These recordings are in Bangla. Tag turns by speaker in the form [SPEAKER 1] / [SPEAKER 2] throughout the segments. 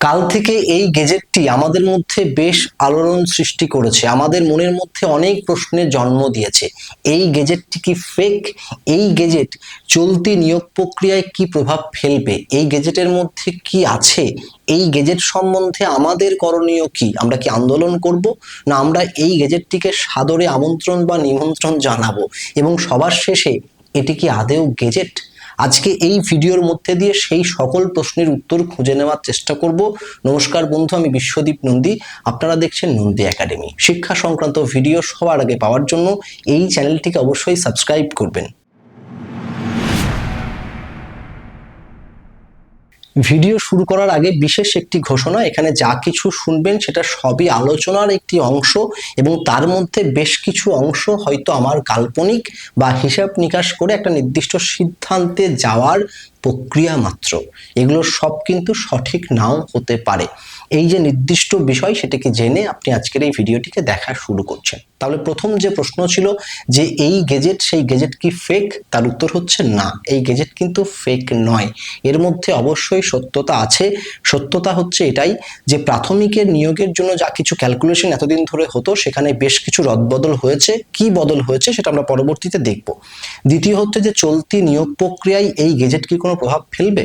[SPEAKER 1] কাল থেকে এই গেজেটটি আমাদের মধ্যে বেশ আলোড়ন সৃষ্টি করেছে। আমাদের মনের মধ্যে অনেক প্রশ্নের জন্ম দিয়েছে। এই গেজেটটি কি ফেক এই গেজেট চলতি নিয়োগ প্রক্রিয়ায় কি প্রভাব ফেলবে? এই গেজেটের মধ্যে কি আছে? এই গেজেট সম্বন্ধে আমাদের করণীয় কি? আমরা কি আন্দোলন করব? না, আমরা এই গেজেটটিকে সাদরে আমন্ত্রণ বা নিমন্ত্রণ জানাব। এবং সবার শেষে এটি কি আদেও গেজেট? আজকে এই ভিডিওর মধ্যে দিয়ে সেই সকল প্রশ্নের উত্তর খুঁজে নেওয়ার চেষ্টা করব। নমস্কার বন্ধু, আমি বিশ্বদীপ নন্দী। আপনারা দেখছেন নন্দী একাডেমি। শিক্ষা সংক্রান্ত ভিডিও সবার আগে পাওয়ার জন্য এই চ্যানেলটিকে অবশ্যই সাবস্ক্রাইব করবেন। ভিডিও শুরু করার আগে বিশেষ একটি ঘোষণা, এখানে যা কিছু শুনবেন সেটা সবই আলোচনার একটি অংশ এবং তার মধ্যে বেশ কিছু অংশ হয়তো আমার কাল্পনিক বা হিসাব নিকাশ করে একটা নির্দিষ্ট সিদ্ধান্তে যাওয়ার প্রক্রিয়া মাত্র। এগুলো সব কিন্তু সঠিক নাও হতে পারে। এই যে নির্দিষ্ট বিষয় সেটাকে জেনে আপনি আজকের এই ভিডিওটিকে দেখা শুরু করছেন। তাহলে প্রথম যে প্রশ্ন ছিল যে এই গেজেট সেই গেজেট কি ফেক তার উত্তর হচ্ছে না। এই গেজেট কিন্তু ফেক নয়। এর মধ্যে অবশ্যই সত্যতা আছে। সত্যতা হচ্ছে এটাই যে প্রাথমিকের নিয়োগের জন্য যা কিছু ক্যালকুলেশন এতদিন ধরে হতো, সেখানে বেশ কিছু রদবদল হয়েছে। কি বদল হয়েছে সেটা আমরা পরবর্তীতে দেখব। দ্বিতীয় হচ্ছে যে চলতি নিয়োগ প্রক্রিয়ায় এই গেজেট কি কোনো প্রভাব ফেলবে?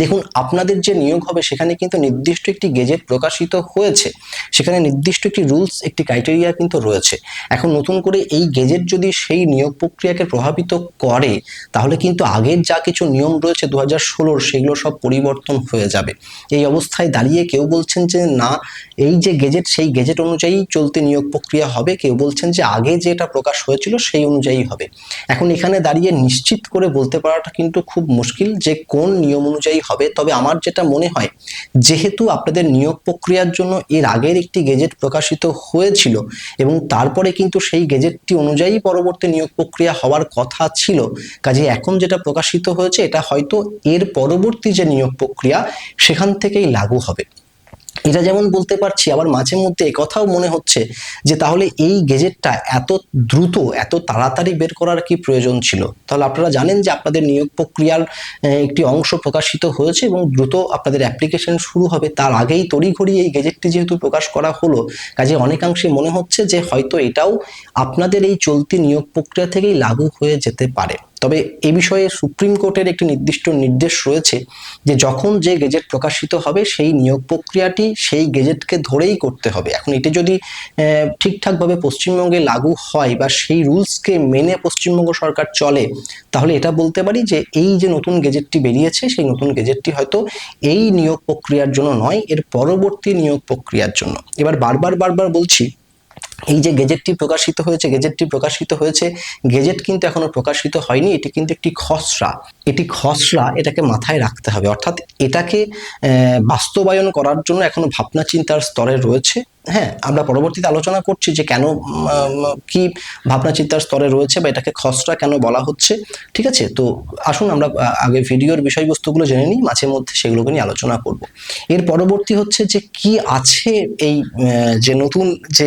[SPEAKER 1] দেখুন, আপনাদের যে নিয়োগ হবে সেখানে কিন্তু নির্দিষ্ট একটি গেজেট প্রকাশিত হয়েছে। সেখানে নির্দিষ্ট একটি রুলস, একটি ক্রাইটেরিয়া কিন্তু রয়েছে। এখন নতুন করে এই গেজেট যদি সেই নিয়োগ প্রক্রিয়াকে প্রভাবিত করে, তাহলে কিন্তু আগের যা কিছু নিয়ম রয়েছে দু হাজার ষোলোর, সেগুলো সব পরিবর্তন হয়ে যাবে। এই অবস্থায় দাঁড়িয়ে কেউ বলছেন যে, না, এই যে গেজেট, সেই গেজেট অনুযায়ী চলতে নিয়োগ প্রক্রিয়া হবে। কেউ বলছেন যে, আগে যেটা প্রকাশ হয়েছিল, সেই অনুযায়ী হবে। এখন এখানে দাঁড়িয়ে নিশ্চিত করে বলতে পারাটা কিন্তু খুব মুশকিল যে, কোন নিয়ম অনুযায়ী হবে, তবে আমার যেটা মনে হয়, যেহেতু আপনাদের নিয়োগ প্রক্রিয়ার জন্য এর আগের একটি গেজেট প্রকাশিত হয়েছিল এবং তারপরে কিন্তু সেই গেজেটটি অনুযায়ী পরবর্তী নিয়োগ প্রক্রিয়া হওয়ার কথা ছিল কাজে এখন যেটা প্রকাশিত হয়েছে, এটা হয়তো এর পরবর্তী যে নিয়োগ প্রক্রিয়া, সেখান থেকেই লাগু হবে। এটা যেমন বলতে পারছি, আবার মাঝে মধ্যে কথাও মনে হচ্ছে যে তাহলে এই গেজেটটা এত দ্রুত, এত তাড়াতাড়ি বের করার কি প্রয়োজন ছিল? তাহলে আপনারা জানেন যে আপনাদের নিয়োগ প্রক্রিয়ার একটি অংশ প্রকাশিত হয়েছে এবং দ্রুত আপনাদের অ্যাপ্লিকেশন শুরু হবে। তার আগেই তড়িঘড়ি এই গেজেটটি যেহেতু প্রকাশ করা হলো, কাজে অনেকাংশে মনে হচ্ছে যে হয়তো এটাও আপনাদের এই চলতি নিয়োগ প্রক্রিয়া থেকেই লাগু হয়ে যেতে পারে। তবে এ বিষয়ে সুপ্রিম কোর্টের একটি নির্দিষ্ট নির্দেশ রয়েছে যে যখন যে গেজেট প্রকাশিত হবে, সেই নিয়োগ প্রক্রিয়াটি সেই গেজেটকে ধরেই করতে হবে। এখন এটি যদি ঠিকঠাকভাবে পশ্চিমবঙ্গে লাগু হয় বা সেই রুলসকে মেনে পশ্চিমবঙ্গ সরকার চলে, তাহলে এটা বলতে পারি যে এই যে নতুন গেজেটটি বেরিয়েছে, সেই নতুন গেজেটটি হয়তো এই নিয়োগ প্রক্রিয়ার জন্য নয়, এর পরবর্তী নিয়োগ প্রক্রিয়ার জন্য। এবার বারবার বারবার বলছি এই যে গেজেটটি প্রকাশিত হয়েছে, গেজেটটি প্রকাশিত হয়েছে, গেজেট কিন্তু এখনও প্রকাশিত হয়নি, এটি কিন্তু একটি খসড়া। এটি খসড়া এটাকে মাথায় রাখতে হবে। অর্থাৎ এটাকে বাস্তবায়ন করার জন্য এখনও ভাবনা চিন্তার স্তরে রয়েছে। হ্যাঁ আমরা পরবর্তীতে আলোচনা করছি যে কেন কি ভাবনা চিন্তার স্তরে রয়েছে বা এটাকে খসড়া কেন বলা হচ্ছে, ঠিক আছে? তো আসুন আমরা আগে ভিডিওর বিষয়বস্তুগুলো জেনে নিই, মাঝে মধ্যে সেগুলোকে নিয়ে আলোচনা করব। এর পরবর্তী হচ্ছে যে কি আছে এই যে নতুন, যে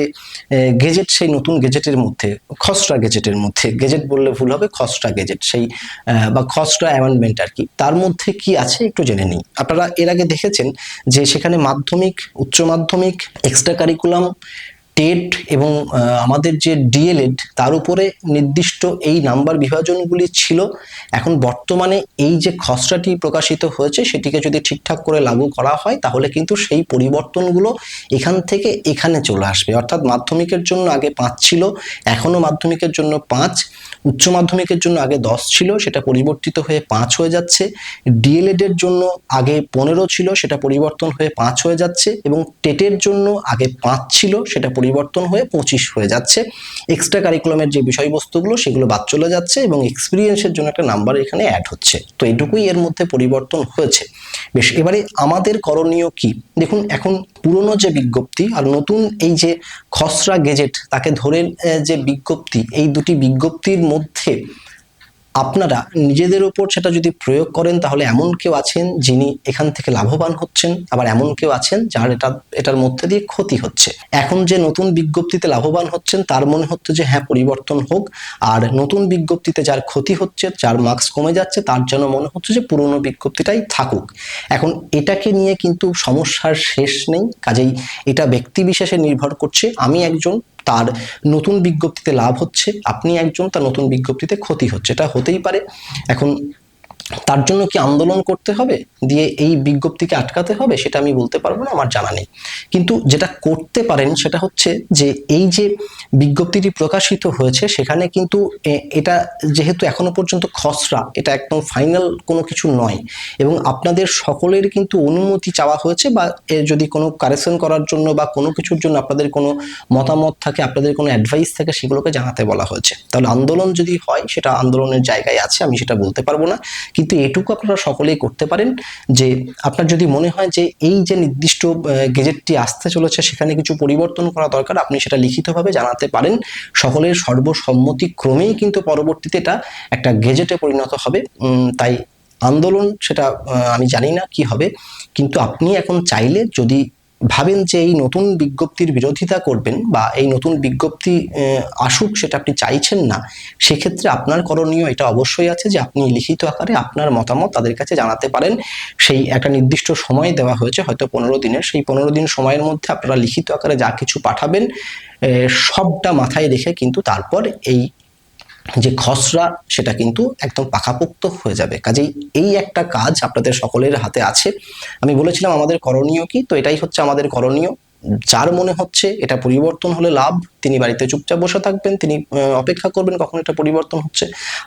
[SPEAKER 1] গেজেট, সেই নতুন গেজেটের মধ্যে, খসড়া গেজেটের মধ্যে, গেজেট বললে ভুল হবে, খসড়া গেজেট, সেই বা খসড়া অ্যামেন্ডমেন্ট আর কি, তার মধ্যে কি আছে একটু জেনে নিই। আপনারা এর আগে দেখেছেন যে সেখানে মাধ্যমিক, উচ্চ মাধ্যমিক এক্সট্রা currículum টেট এবং আমাদের যে ডিএলএড, তার উপরে নির্দিষ্ট এই নাম্বার বিভাজনগুলি ছিল। এখন বর্তমানে এই যে খসড়াটি প্রকাশিত হয়েছে, সেটিকে যদি ঠিকঠাক করে লাগু করা হয়, তাহলে কিন্তু সেই পরিবর্তনগুলো এখান থেকে এখানে চলে আসবে। অর্থাৎ মাধ্যমিকের জন্য আগে পাঁচ ছিল, এখনও মাধ্যমিকের জন্য পাঁচ, উচ্চ মাধ্যমিকের জন্য আগে দশ ছিল, সেটা পরিবর্তিত হয়ে পাঁচ হয়ে যাচ্ছে। ডিএলএডের জন্য আগে পনেরো ছিল, সেটা পরিবর্তন হয়ে পাঁচ হয়ে যাচ্ছে এবং টেটের জন্য আগে পাঁচ ছিল, সেটা পরিবর্তন হয়ে পঁচিশ হয়ে যাচ্ছে। এক্সট্রা কারিকুলামের যে বিষয়বস্তুগুলো, সেগুলো বাদ চলে যাচ্ছে এবং এক্সপিরিয়েন্সের জন্য একটা নাম্বার এখানে অ্যাড হচ্ছে। তো এটুকুই এর মধ্যে পরিবর্তন হয়েছে। বেশ, এবারে আমাদের করণীয় কি? দেখুন, এখন পুরনো যে বিজ্ঞপ্তি আর নতুন এই যে খসড়া গেজেট তাকে ধরে যে বিজ্ঞপ্তি, এই দুটি বিজ্ঞপ্তির মধ্যে আপনারা নিজেদের উপর সেটা যদি প্রয়োগ করেন, তাহলে এমন কেউ আছেন যিনি এখান থেকে লাভবান হচ্ছেন, আবার এমন কেউ আছেন যার এটা, এটার মধ্যে দিয়ে ক্ষতি হচ্ছে। এখন যে নতুন বিজ্ঞপ্তিতে লাভবান হচ্ছেন, তার মনে হচ্ছে যে হ্যাঁ পরিবর্তন হোক, আর নতুন বিজ্ঞপ্তিতে যার ক্ষতি হচ্ছে, যার মার্কস কমে যাচ্ছে, তার জন্য মনে হচ্ছে যে পুরনো বিজ্ঞপ্তিটাই থাকুক। এখন এটাকে নিয়ে কিন্তু সমস্যার শেষ নেই, কাজেই এটা ব্যক্তি বিশেষে নির্ভর করছে। আমি একজন তার নতুন বিজ্ঞপ্তিতে লাভ হচ্ছে। আপনি একজন, তার নতুন বিজ্ঞপ্তিতে ক্ষতি হচ্ছে। এটা হতেই পারে। এখন তার জন্য কি আন্দোলন করতে হবে? দিয়ে এই বিজ্ঞপ্তিকে আটকাতে হবে? সেটা আমি বলতে পারব না, আমার জানা নেই। কিন্তু যেটা করতে পারেন সেটা হচ্ছে যে, এই যে বিজ্ঞপ্তিটি প্রকাশিত হয়েছে, সেখানে কিন্তু এটা যেহেতু এখনও পর্যন্ত খসড়া, এটা একদম ফাইনাল কোনো কিছু নয়। এবং আপনাদের সকলের কিন্তু অনুমতি চাওয়া হয়েছে বা যদি কোনো কারেকশন করার জন্য বা কোনো কিছুর জন্য আপনাদের কোনো মতামত থাকে, আপনাদের কোনো অ্যাডভাইস থাকে, সেগুলোকে জানাতে বলা হয়েছে। তাহলে আন্দোলন যদি হয়, সেটা আন্দোলনের জায়গায় আছে, আমি সেটা বলতে পারব না। কিন্তু এটুকু আপনারা সকলেই করতে পারেন যে আপনার যদি মনে হয় যে এই যে নির্দিষ্ট গেজেটটি আসতে চলেছে সেখানে কিছু পরিবর্তন করা দরকার, আপনি সেটা লিখিতভাবে জানাতে পারেন। সকলের সর্বসম্মতি ক্রমেই কিন্তু পরবর্তীতে এটা একটা গেজেটে পরিণত হবে। তাই আন্দোলন সেটা আমি জানি না কি হবে। কিন্তু আপনি এখন চাইলে যদি ভাবেন যে এই নতুন বিজ্ঞপ্তির বিরোধিতা করবেন বা এই নতুন বিজ্ঞপ্তি আসুক সেটা আপনি চাইছেন না, সেক্ষেত্রে আপনার করণীয় এটা অবশ্যই আছে যে আপনি লিখিত আকারে আপনার মতামত তাদের কাছে জানাতে পারেন। সেই একটা নির্দিষ্ট সময় দেওয়া হয়েছে, হয়তো পনেরো দিনের, সেই পনেরো দিন সময়ের মধ্যে আপনারা লিখিত আকারে যা কিছু পাঠাবেন সবটা মাথায় রেখে কিন্তু তারপর এই যে খসড়া, সেটা কিন্তু একদম পাকাপোক্ত হয়ে যাবে। কাজেই এই একটা কাজ আপনাদের সকলের হাতে আছে। আমি বলেছিলাম আমাদের করণীয় কি? তো এটাই হচ্ছে আমাদের করণীয়। যার মনে হচ্ছে, এটা পরিবর্তন হলে লাভ। তিনি বাড়িতে চুপচাপ বসে থাকবেন, তিনি অপেক্ষা করবেন কখন এটা পরিবর্তন হচ্ছে।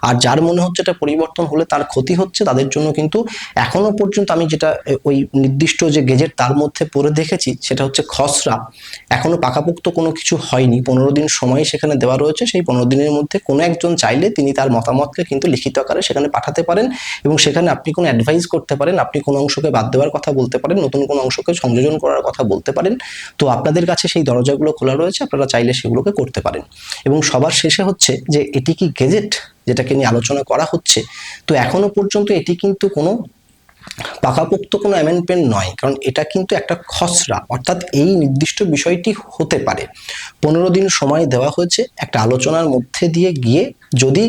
[SPEAKER 1] আর যার মনে হচ্ছে এটা পরিবর্তন হলে তার ক্ষতি হচ্ছে, তাদের জন্য কিন্তু এখনও পর্যন্ত আমি যেটা ওই নির্দিষ্ট যে গেজেট তার মধ্যে পড়ে দেখেছি, সেটা হচ্ছে খসড়া। এখনও পাকাপোক্ত কোনো কিছু হয়নি। পনেরো দিন সময় সেখানে দেওয়া রয়েছে, সেই পনেরো দিনের মধ্যে কোনো একজন চাইলে তিনি তার মতামতকে কিন্তু লিখিত আকারে সেখানে পাঠাতে পারেন এবং সেখানে আপনি কোনো অ্যাডভাইস করতে পারেন, আপনি কোনো অংশকে বাদ দেওয়ার কথা বলতে পারেন, নতুন কোনো অংশকে সংযোজন করার কথা বলতে পারেন। তো আপনাদের কাছে সেই দরজাগুলো খোলা রয়েছে, আপনারা চাইলে সেগুলোকে করতে পারেন। এবং সবার শেষে হচ্ছে যে এটি কি গেজেট যেটাকে নিয়ে আলোচনা করা হচ্ছে? তো এখনও পর্যন্ত এটি কিন্তু কোনো পাকাপোক্ত কোনো অ্যামেন্ডমেন্ট নয়, কারণ এটা কিন্তু একটা খসড়া। অর্থাৎ এই নির্দিষ্ট বিষয়টি হতে পারে। পনেরো দিন সময় দেওয়া হয়েছে, একটা আলোচনার মধ্যে দিয়ে গিয়ে যদি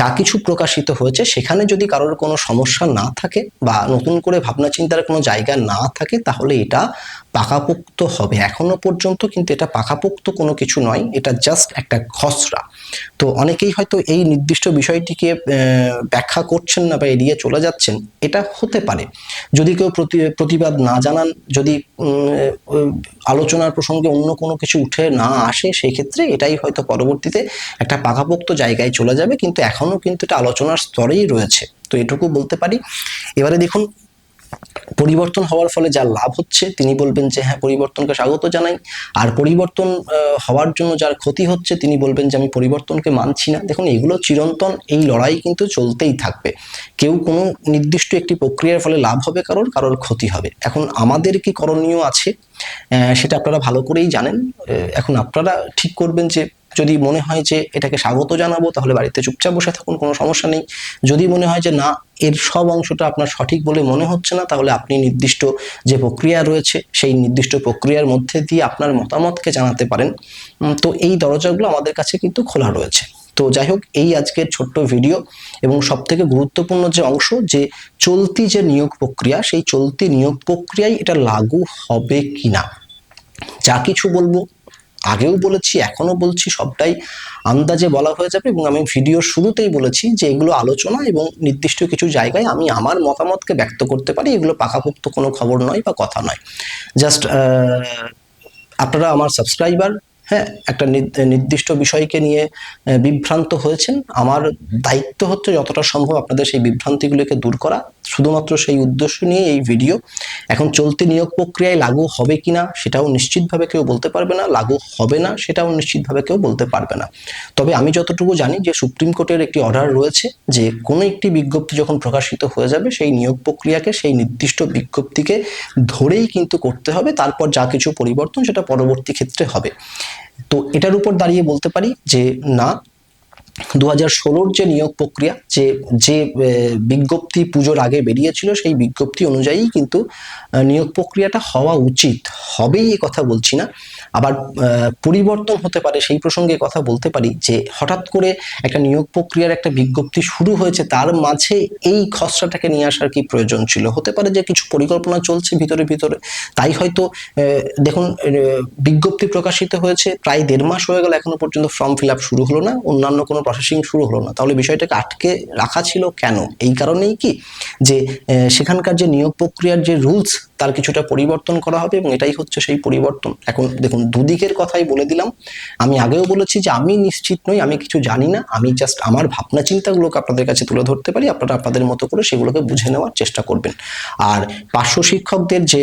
[SPEAKER 1] যা কিছু প্রকাশিত হয়েছে, সেখানে যদি কারোর কোনো সমস্যা না থাকে বা নতুন করে ভাবনা চিন্তার কোনো জায়গা না থাকে, তাহলে এটা পাকাপোক্ত হবে। এখনও পর্যন্ত কিন্তু এটা পাকাপোক্ত কোনো কিছু নয়, এটা জাস্ট একটা খসড়া। তো অনেকেই হয়তো এই নির্দিষ্ট বিষয়টিকে ব্যাখ্যা করছেন না বা এড়িয়ে চলে যাচ্ছেন, এটা হতে পারে। যদি কেউ প্রতি- প্রতিবাদ না জানান, যদি আলোচনার প্রসঙ্গে অন্য কোনো কিছু উঠে না আসে সেই ক্ষেত্রে এটাই হয়তো পরবর্তীতে একটা পাকাপোক্ত জায়গায় চলে যাবে, কিন্তু এখনও কিন্তু এটা আলোচনার স্তরেই রয়েছে। তো এটুকু বলতে পারি। এবারে দেখুন পরিবর্তন হওয়ার ফলে যা লাভ হচ্ছে, তিনি বলবেন যে হ্যাঁ পরিবর্তনকে স্বাগত জানাই। আর পরিবর্তন হওয়ার জন্য যার ক্ষতি হচ্ছে, তিনি বলবেন যে আমি পরিবর্তনকে মানছি না। দেখুন, এগুলো চিরন্তন, এই লড়াই কিন্তু চলতেই থাকবে। কেউ কোনো নির্দিষ্ট একটি প্রক্রিয়ার ফলে লাভ হবে, কারোর কারোর ক্ষতি হবে। এখন আমাদের কি করণীয় আছে? সেটা আপনারা ভালো করেই জানেন। এখন আপনারা ঠিক করবেন যে যদি মনে হয় যে এটাকে স্বাগত জানাব, তাহলে বাড়িতে চুপচাপ বসে থাকুন, কোনো সমস্যা নেই। যদি মনে হয় যে না, এর সব অংশটা আপনার সঠিক বলে মনে হচ্ছে না, তাহলে আপনি নির্দিষ্ট যে প্রক্রিয়া রয়েছে, সেই নির্দিষ্ট প্রক্রিয়ার মধ্যে দিয়ে আপনার মতামতকে জানাতে পারেন। তো এই দরজাগুলো আমাদের কাছে কিন্তু খোলা রয়েছে। তো যাই হোক, এই আজকের ছোট্ট ভিডিও এবং সব থেকে গুরুত্বপূর্ণ যে অংশ, যে চলতি যে নিয়োগ প্রক্রিয়া, সেই চলতি নিয়োগ প্রক্রিয়ায় এটা লাগু হবে কিনা। যা কিছু বলব আগেও বলেছি এখনও বলছি সবটাই আন্দাজে বলা হয়ে যাবে এবং আমি ভিডিওর শুরুতেই বলেছি যে এগুলো আলোচনা এবং নির্দিষ্ট কিছু জায়গায় আমি আমার মতামতকে ব্যক্ত করতে পারি এগুলো পাকাপোক্ত কোনো খবর নয় বা কথা নয়। জাস্ট আপনারা আমার সাবস্ক্রাইবার হ্যাঁ একটা নির্দিষ্ট বিষয়কে নিয়ে বিভ্রান্ত হয়েছেন। আমার দায়িত্ব হচ্ছে যতটা সম্ভব আপনাদের সেই বিভ্রান্তিগুলোকে দূর করা। শুধুমাত্র সেই উদ্দেশ্য নিয়ে এই ভিডিও এখন চলতি নিয়োগ প্রক্রিয়ায় লাগু হবে কিনা সেটাও নিশ্চিতভাবে কেউ বলতে পারবে না, লাগু হবে না সেটাও নিশ্চিতভাবে কেউ বলতে পারবে না। তবে আমি যতটুকু জানি যে সুপ্রিম কোর্টের একটি অর্ডার রয়েছে যে কোনো একটি বিজ্ঞপ্তি যখন প্রকাশিত হয়ে যাবে সেই নিয়োগ প্রক্রিয়াকে, সেই নির্দিষ্ট বিজ্ঞপ্তিকে ধরেই কিন্তু করতে হবে, তারপর যা কিছু পরিবর্তন সেটা পরবর্তী ক্ষেত্রে হবে। তো এটার উপর দাঁড়িয়ে বলতে পারি যে না দু হাজার ষোলোর যে নিয়োগ প্রক্রিয়া, যে যে বিজ্ঞপ্তি পুজোর আগে বেরিয়েছিল, সেই বিজ্ঞপ্তি অনুযায়ী কিন্তু নিয়োগ প্রক্রিয়াটা হওয়া উচিত। হবেই এ কথা বলছি না। আবার পরিবর্তন হতে পারে, সেই প্রসঙ্গে কথা বলতে পারি যে হঠাৎ করে একটা নিয়োগ প্রক্রিয়ার একটা বিজ্ঞপ্তি শুরু হয়েছে, তার মাঝে এই খসড়াটাকে নিয়ে আসার কি প্রয়োজন ছিল? হতে পারে যে কিছু পরিকল্পনা চলছে ভিতরে ভিতরে। তাই হয়তো দেখুন বিজ্ঞপ্তি প্রকাশিত হয়েছে, প্রায় দেড় মাস হয়ে গেল এখনও পর্যন্ত ফর্ম ফিল আপ শুরু হলো না, অন্যান্য কোনো প্রসেসিং শুরু হলো না। তাহলে বিষয়টাকে আটকে রাখা ছিল কেন? এই কারণেই কি? যে সেখানকার যে নিয়োগ প্রক্রিয়ার যে রুলস তার কিছুটা পরিবর্তন করা হবে এবং এটাই হচ্ছে সেই পরিবর্তন। এখন দেখুন, দুদিকের কথাই বলে দিলাম। আমি আগেও বলেছি যে আমি নিশ্চিত নই, আমি কিছু জানি না। আমি জাস্ট আমার ভাবনা চিন্তাগুলোকে আপনাদের কাছে তুলে ধরতে পারি। আপনারা আপনাদের মতো করে সেগুলোকে বুঝে নেওয়ার চেষ্টা করবেন। আর পার্শ্ব শিক্ষকদের যে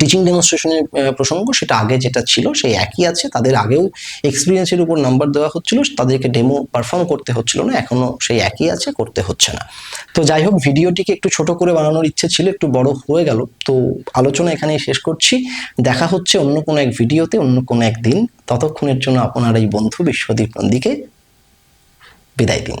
[SPEAKER 1] টিচিং ডেমনস্ট্রেশনের প্রসঙ্গ, সেটা আগে যেটা ছিল, সেই একই আছে। তাদের আগেও এক্সপিরিয়েন্সের উপর নাম্বার দেওয়া হচ্ছিল, তাদেরকে ডেমো পারফর্ম করতে হচ্ছিল না এখনও সেই একই আছে, করতে হচ্ছে না। তো যাই হোক, ভিডিওটিকে একটু ছোট করে বানানোর ইচ্ছে ছিল, একটু বড় হয়ে গেল। তো আলোচনা এখানেই শেষ করছি। দেখা হচ্ছে অন্য কোনো এক ভিডিওতে, অন্য কোনো এক দিন ততক্ষণের জন্য আপনার এই বন্ধু বিশ্বদীপ নন্দীকে বিদায় দিন।